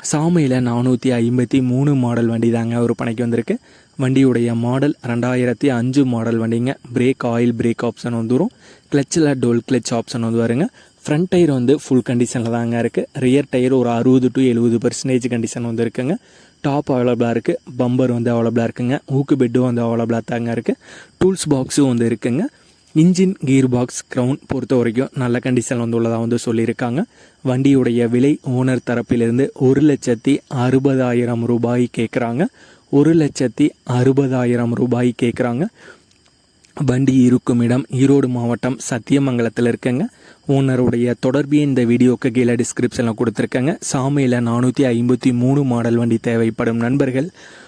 சாமியில் நானூற்றி ஐம்பத்தி மூணு மாடல் வண்டி தாங்க விற்பனைக்கு வந்திருக்கு. வண்டியுடைய மாடல் ரெண்டாயிரத்தி அஞ்சு மாடல் வண்டிங்க. பிரேக் ஆயில் பிரேக் ஆப்ஷன் வந்துடும் கிளச்சில் டோல் கிளச் ஆப்ஷன் வந்து வருங்க. ஃப்ரண்ட் டயர் வந்து ஃபுல் கண்டிஷனில் தாங்க இருக்குது ரியர் டயர் ஒரு அறுபது டு எழுபது பர்சன்டேஜ் கண்டிஷன் வந்து இருக்குங்க. டாப் அவைலபிளாக இருக்குது பம்பர் வந்து அவைலபிளாக இருக்குங்க. ஊக்கு பெட்டும் வந்து அவைலபிளாக தாங்க இருக்குது டூல்ஸ் பாக்ஸும் வந்து இருக்குங்க. இன்ஜின் கீர் பாக்ஸ் க்ரௌன் பொறுத்த வரைக்கும் நல்ல கண்டிஷன் வந்துள்ளதாக வந்து சொல்லியிருக்காங்க. வண்டியுடைய விலை ஓனர் தரப்பிலிருந்து ஒரு லட்சத்தி அறுபதாயிரம் ரூபாய் கேட்குறாங்க ஒரு லட்சத்தி அறுபதாயிரம் ரூபாய் கேட்குறாங்க வண்டி இருக்கும் இடம் ஈரோடு மாவட்டம் சத்தியமங்கலத்தில் இருக்கங்க. ஓனருடைய தொடர்பு இந்த வீடியோக்கு கீழே டிஸ்கிரிப்ஷனில் கொடுத்துருக்கேங்க. சாமியில் நானூற்றி ஐம்பத்தி மூணு மாடல் வண்டி தேவைப்படும் நண்பர்கள்